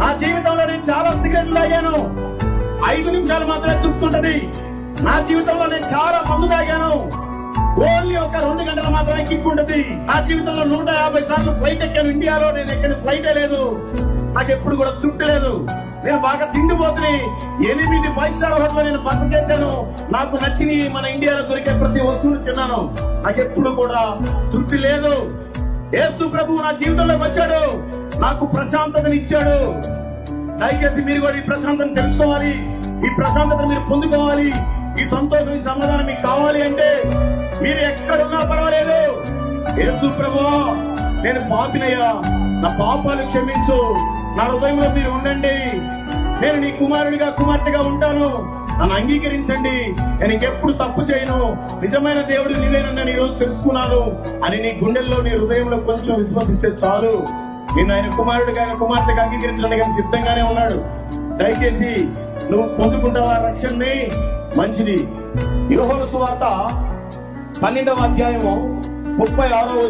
నా జీవితంలో నేను చాలా సిగరెట్లు తాగాను. ఐదు నిమిషాలు మాత్రమే తృప్తి ఉంటది నా జీవితంలో నేను చాలా మందు తాగాను. ఓన్లీ ఒక రెండు గంటలు మాత్రమే కిక్ ఉంటది. నా జీవితంలో నూట యాభై సార్లు ఫ్లైట్ ఎక్కాను ఇండియాలో. నేను ఎక్కని ఫ్లైటే లేదు. నాకు ఎప్పుడు కూడా తృప్తి లేదు. నేను బాగా తిండిపోతుంది ఎనిమిది ఫైవ్ స్టార్ హోటల్ నేను బస చేశాను. నాకు నచ్చిన మన ఇండియాలో దొరికే ప్రతి వస్తువుని తిన్నాను. నాకు ఎప్పుడు కూడా తృప్తి లేదు. యేసు ప్రభు నా జీవితంలోకి వచ్చాడు. నాకు ప్రశాంతతని ఇచ్చాడు. దయచేసి మీరు కూడా ఈ ప్రశాంతతను తెలుసుకోవాలి. ఈ ప్రశాంతతను మీరు పొందుకోవాలి. ఈ సంతోషం ఈ సమాధానం మీకు కావాలి అంటే మీరు ఎక్కడున్నా పర్వాలేదు. యేసు ప్రభు నేను పాపినయ్యా. నా పాపాలు క్షమించు. నా హృదయంలో మీరు ఉండండి. నేను నీ కుమారుడిగా కుమార్తెగా ఉంటాను. నన్ను అంగీకరించండి. నేను ఇంకెప్పుడు తప్పు చేయను. నిజమైన దేవుడు నీవేనని నేను రోజు తెలుసుకున్నాను. అని నీ గుండెల్లో నీ హృదయంలో కొంచెం విశ్వసిస్తే చాలు. నేను ఆయన కుమారుడిగా ఆయన కుమార్తెగా అంగీకరించడానికి ఆయన సిద్ధంగానే ఉన్నాడు. దయచేసి నువ్వు పొందుకుంటావా రక్షణని? మంచిది. యోహోను సువార్త పన్నెండవ అధ్యాయము ముప్పై ఆరో